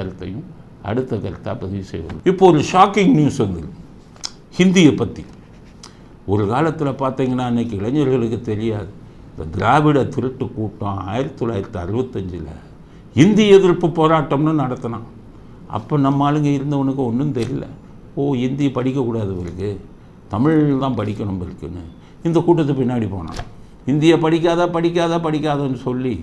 கருத்தையும் அடுத்த கருத்தாக பதிவு செய்வோம். இப்போ ஒரு ஷாக்கிங் நியூஸ் வந்து ஹிந்தியை பற்றி ஒரு காலத்தில் பார்த்தீங்கன்னா அன்றைக்கி இளைஞர்களுக்கு தெரியாது. இந்த திராவிட திருட்டு கூட்டம் ஆயிரத்தி தொள்ளாயிரத்தி அறுபத்தஞ்சில் இந்தி எதிர்ப்பு போராட்டம்னு நடத்தினான். அப்போ நம்ம ஆளுங்க இருந்தவனுக்கு ஒன்றும் தெரியல. ஓ இந்தி படிக்கக்கூடாது இவருக்கு. தமிழ் தான் படிக்கணும் இருக்குன்னு இந்த கூட்டத்துக்கு பின்னாடி போனான். இந்தியை படிக்காதா படிக்காதா படிக்காதன்னு சொல்லி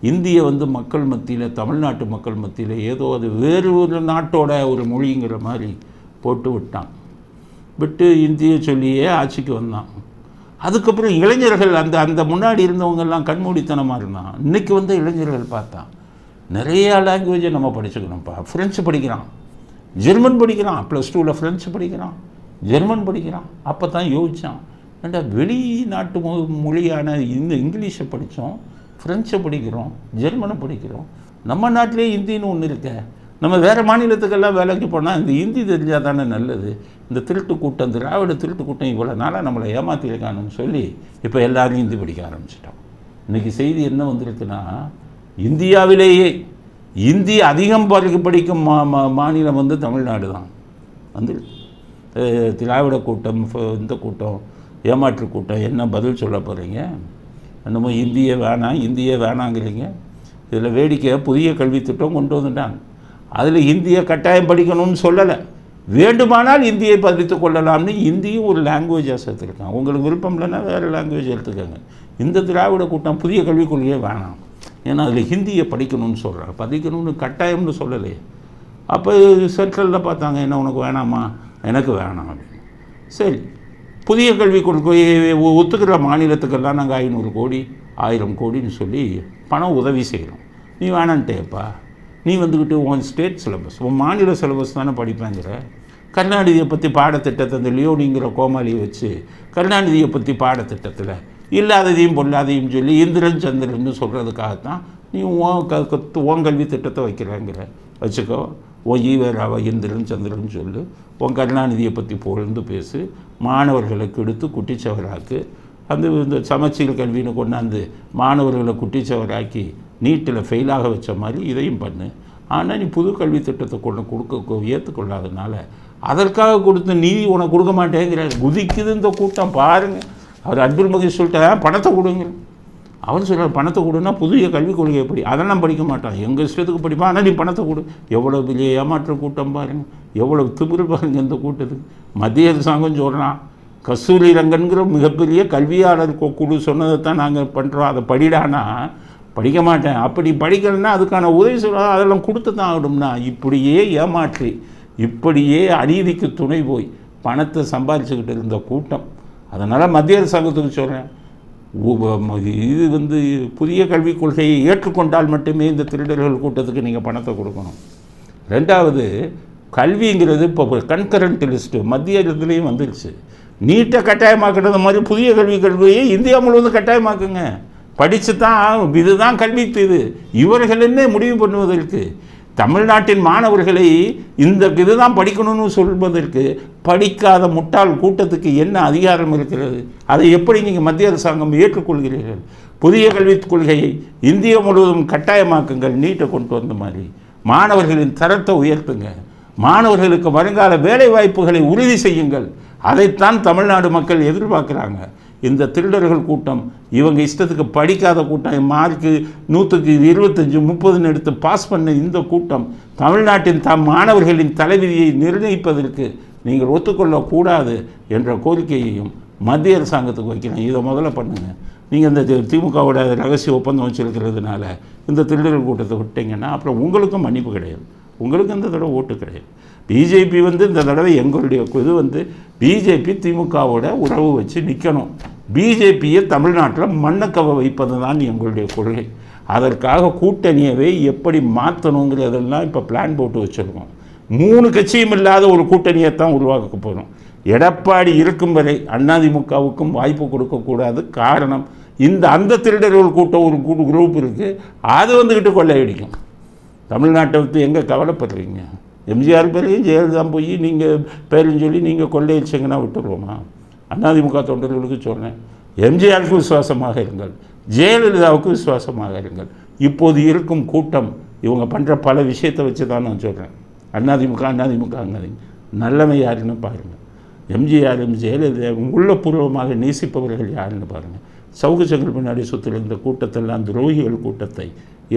இந்தியை வந்து மக்கள் மத்தியில் தமிழ்நாட்டு மக்கள் மத்தியில் ஏதோ அது வேறு ஒரு நாட்டோட ஒரு மொழிங்கிற மாதிரி போட்டு விட்டான். விட்டு இந்தியை சொல்லியே ஆட்சிக்கு வந்தான். அதுக்கப்புறம் இளைஞர்கள் அந்த அந்த முன்னாடி இருந்தவங்கெல்லாம் கண்மூடித்தனமாக இருந்தான். இன்றைக்கி வந்து இளைஞர்கள் பார்த்தா நிறையா லாங்குவேஜை நம்ம படிச்சுக்கணும்ப்பா. ஃப்ரெஞ்சு படிக்கிறான். ஜெர்மன் படிக்கிறான். ப்ளஸ் டூவில் ஃப்ரெஞ்சு படிக்கிறான். ஜெர்மன் படிக்கிறான். அப்போ தான் யோசித்தான் ஏண்டா வெளிநாட்டு மொ மொழியான இந்த இங்கிலீஷை படித்தோம். ஃப்ரெஞ்சை பிடிக்கிறோம் ஜெர்மனை பிடிக்கிறோம். நம்ம நாட்டிலே ஹிந்தின்னு ஒன்று இருக்க. நம்ம வேறு மாநிலத்துக்கெல்லாம் வேலைக்கு போனால் இந்த ஹிந்தி தெரிஞ்சால் தானே நல்லது. இந்த திருட்டு கூட்டம் திராவிட திருட்டு கூட்டம் இவ்வளோ நாளாக நம்மளை ஏமாற்றிருக்கானுன்னு சொல்லி இப்போ எல்லாரும் ஹிந்தி படிக்க ஆரம்பிச்சிட்டோம். இன்றைக்கி செய்தி என்ன வந்திருக்குன்னா இந்தியாவிலேயே இந்தி அதிகம் படிக்க படிக்கும் மா மா- மாநிலம் வந்து தமிழ்நாடு தான். வந்து திராவிட கூட்டம் இந்த கூட்டம் ஏமாற்று கூட்டம் என்ன பதில் சொல்ல போகிறீங்க என்னமோ இந்தியே வேணாம் இந்தியே வேணாங்கிறீங்க. இதில் வேடிக்கையாக புதிய கல்வி திட்டம் கொண்டு வந்துட்டாங்க. அதில் இந்தியை கட்டாயம் படிக்கணும்னு சொல்லலை. வேண்டுமானால் இந்தியை பதித்து கொள்ளலாம்னு இந்தியும் ஒரு லாங்குவேஜாக சேர்த்துருக்காங்க உங்களுக்கு விருப்பம் இல்லைன்னா வேறு லாங்குவேஜ் எடுத்துக்கோங்க. இந்த திராவிட கூட்டம் புதிய கல்விக் கொள்கையே வேணாம். ஏன்னா அதில் ஹிந்தியை படிக்கணும்னு சொல்கிறாங்க படிக்கணும்னு கட்டாயம்னு சொல்லலையே. அப்போ சென்ட்ரலில் பார்த்தாங்க என்ன உனக்கு வேணாமா? எனக்கு வேணாம் அப்படின்னு. சரி. புதிய கல்விக் கொள்கையை ஒத்துக்கிற மாநிலத்துக்கெல்லாம் நாங்கள் ஐநூறு கோடி ஆயிரம் கோடின்னு சொல்லி பணம் உதவி செய்கிறோம் நீ வேணான்ட்டேப்பா நீ வந்துக்கிட்டு உன் ஸ்டேட் சிலபஸ் உன் மாநில சிலபஸ் தானே படிப்பேங்கிற. கருணாநிதியை பற்றி பாடத்திட்டத்தை அந்த லியோனிங்கிற கோமாளியை வச்சு கருணாநிதியை பற்றி பாடத்திட்டத்தில் இல்லாததையும் பொல்லாதையும் சொல்லி இந்திரன் சந்திரன் சொல்கிறதுக்காகத்தான் நீ உன் க க- உன் கல்வி திட்டத்தை வைக்கிறேங்கிற. வச்சுக்கோ. உன் ஈவராவ இந்திரன் சந்திரன் சொல்லு உன் கருணாநிதியை பற்றி புகழ்ந்து பேசு மாணவர்களை கெடுத்து குட்டிச்சவராக்கு. அந்த இந்த சமச்சீர் கல்வின்னு கொண்டாந்து மாணவர்களை குட்டிச்சவராக்கி நீட்டில் ஃபெயிலாக வச்ச மாதிரி இதையும் பண்ணு. ஆனால் நீ புது கல்வி திட்டத்தை கொண்டு கொடுக்க ஏற்றுக்கொள்ளாதனால அதற்காக கொடுத்து நீதி உனக்கு கொடுக்க மாட்டேங்கிற குதிக்குது இந்த கூட்டம் பாருங்கள் அவர் அப்துல் மகேஷ் சொல்லிட்டேன் பணத்தை கொடுங்க. அவர் சொல்கிறார் பணத்தை கொடுன்னா புதிய கல்விக் கொள்கை எப்படி அதெல்லாம் படிக்க மாட்டான். எங்கள் இஷ்டத்துக்கு படிப்பான். ஆனால் நீ பணத்தை கொடு. எவ்வளோ பெரிய ஏமாற்ற கூட்டம் பாருங்கள் எவ்வளோ திமிரு பாருங்கள் இந்த கூட்டத்துக்கு. மத்திய அரசாங்கம் சொல்கிறான் கஸ்தூரி ரங்கன்கிற மிகப்பெரிய கல்வியாளர் குழு சொன்னதை தான் நாங்கள் பண்ணுறோம் அதை படிடானா? படிக்க மாட்டேன். அப்படி படிக்கலைன்னா அதுக்கான உதவி சொல்ல அதெல்லாம் கொடுத்து தான் ஆகணும்னா இப்படியே ஏமாற்றி இப்படியே அநீதிக்கு துணை போய் பணத்தை சம்பாதிச்சுக்கிட்டு இருந்த கூட்டம். அதனால் மத்திய அரசாங்கத்துக்கு சொல்கிறேன் இது வந்து புதிய கல்விக் கொள்கையை ஏற்றுக்கொண்டால் மட்டுமே இந்த திருடர்கள் கூட்டத்துக்கு நீங்கள் பணத்தை கொடுக்கணும். ரெண்டாவது கல்விங்கிறது இப்போ கன்கரண்ட் லிஸ்ட்டு மத்திய இதுலேயும் வந்துருச்சு. நீட்டை கட்டாயமாக்குறது மாதிரி புதிய கல்விக் கல்வியை இந்தியா முழுவதும் கட்டாயமாக்குங்க. படித்து தான் இதுதான் கல்வி இது. இவர்கள் என்ன முடிவு பண்ணுவதற்கு? தமிழ்நாட்டின் மாணவர்களை இந்த இதுதான் படிக்கணும்னு சொல்வதற்கு படிக்காத முட்டாள் கூட்டத்துக்கு என்ன அதிகாரம் இருக்கிறது? அதை எப்படி நீங்கள் மத்திய அரசாங்கம் ஏற்றுக்கொள்கிறீர்கள்? புதிய கல்விக் கொள்கையை இந்தியா முழுவதும் கட்டாயமாக்குங்கள் நீட்டை கொண்டு வந்த மாதிரி. மாணவர்களின் தரத்தை உயர்த்துங்க. மாணவர்களுக்கு வருங்கால வேலை வாய்ப்புகளை உறுதி செய்யுங்கள். அதைத்தான் தமிழ்நாடு மக்கள் எதிர்பார்க்குறாங்க. இந்த திருடர்கள் கூட்டம் இவங்க இஷ்டத்துக்கு படிக்காத கூட்டம் மார்க்கு நூற்றுக்கு இருபத்தஞ்சி முப்பதுன்னு எடுத்து பாஸ் பண்ண இந்த கூட்டம் தமிழ்நாட்டின் தம் மாணவர்களின் தலைவிதியை நிர்ணயிப்பதற்கு நீங்கள் ஒத்துக்கொள்ளக்கூடாது என்ற கோரிக்கையையும் மத்திய அரசாங்கத்துக்கு வைக்கிறேன். இதை முதல்ல பண்ணுங்கள் நீங்கள் இந்த தி- திமுகவோட ரகசிய ஒப்பந்தம் வச்சிருக்கிறதுனால இந்த திருடர்கள் கூட்டத்தை விட்டீங்கன்னா அப்புறம் உங்களுக்கும் மன்னிப்பு கிடையாது. உங்களுக்கு இந்த தடவை ஓட்டு கிடையாது. பிஜேபி வந்து இந்த தடவை எங்களுடைய இது வந்து பிஜேபி திமுகவோட உறவு வச்சு நிற்கணும் பிஜேபியை தமிழ்நாட்டில் மண்ணக்கவ வைப்பது தான் எங்களுடைய கொள்கை. அதற்காக கூட்டணியவே எப்படி மாற்றணுங்கிறதெல்லாம் இப்போ பிளான் போட்டு வச்சுருக்கோம். மூணு கட்சியும் இல்லாத ஒரு கூட்டணியை தான் உருவாக்க போகிறோம் எடப்பாடி இருக்கும் வரை அதிமுகவுக்கும் வாய்ப்பு கொடுக்கக்கூடாது காரணம் இந்த அந்த திருடர்கள் கூட்டம் ஒரு குரூப் இருக்குது அது வந்துக்கிட்டு கொள்ளையடிக்கும். தமிழ்நாட்டை வந்து எங்கே கவலைப்படுறீங்க? எம்ஜிஆர் பேரையும் ஜெயலலிதா போய் நீங்கள் பேரும் சொல்லி நீங்கள் கொள்ளையடிச்சிங்கன்னா விட்டுருவோமா? அதிமுக தொண்டர்களுக்கு சொன்னேன். எம்ஜிஆருக்கு விசுவாசமாக இருங்கள். ஜெயலலிதாவுக்கு விசுவாசமாக இருங்கள். இப்போது இருக்கும் கூட்டம் இவங்க பண்ணுற பல விஷயத்தை வச்சு தான் நான் சொல்கிறேன் அண்ணாதிமுக அண்ணாதிமுகங்கிறீங்க. அண்ணாதிமுக நல்லவன் யாருன்னு பாருங்கள் எம்ஜிஆரும் ஜெயலலிதாவும் உள்ளபூர்வமாக நேசிப்பவர்கள் யாருன்னு பாருங்கள் சவுக்கு சங்கர் பின்னாடி சுற்றுல இந்த கூட்டத்தெல்லாம் துரோகிகள் கூட்டத்தை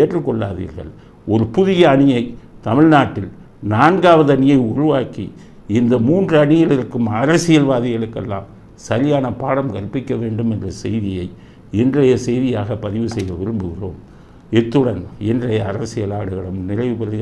ஏற்றுக்கொள்ளாதீர்கள். ஒரு புதிய அணியை தமிழ்நாட்டில் நான்காவது அணியை உருவாக்கி இந்த மூன்று அணியில் இருக்கும் அரசியல்வாதிகளுக்கெல்லாம் சரியான பாடம் கற்பிக்க வேண்டும் என்ற செய்தியை இன்றைய செய்தியாக பதிவு செய்ய விரும்புகிறோம். இத்துடன் இன்றைய அரசியல் ஆடுகளம் நிறைவு பெறுகிறது.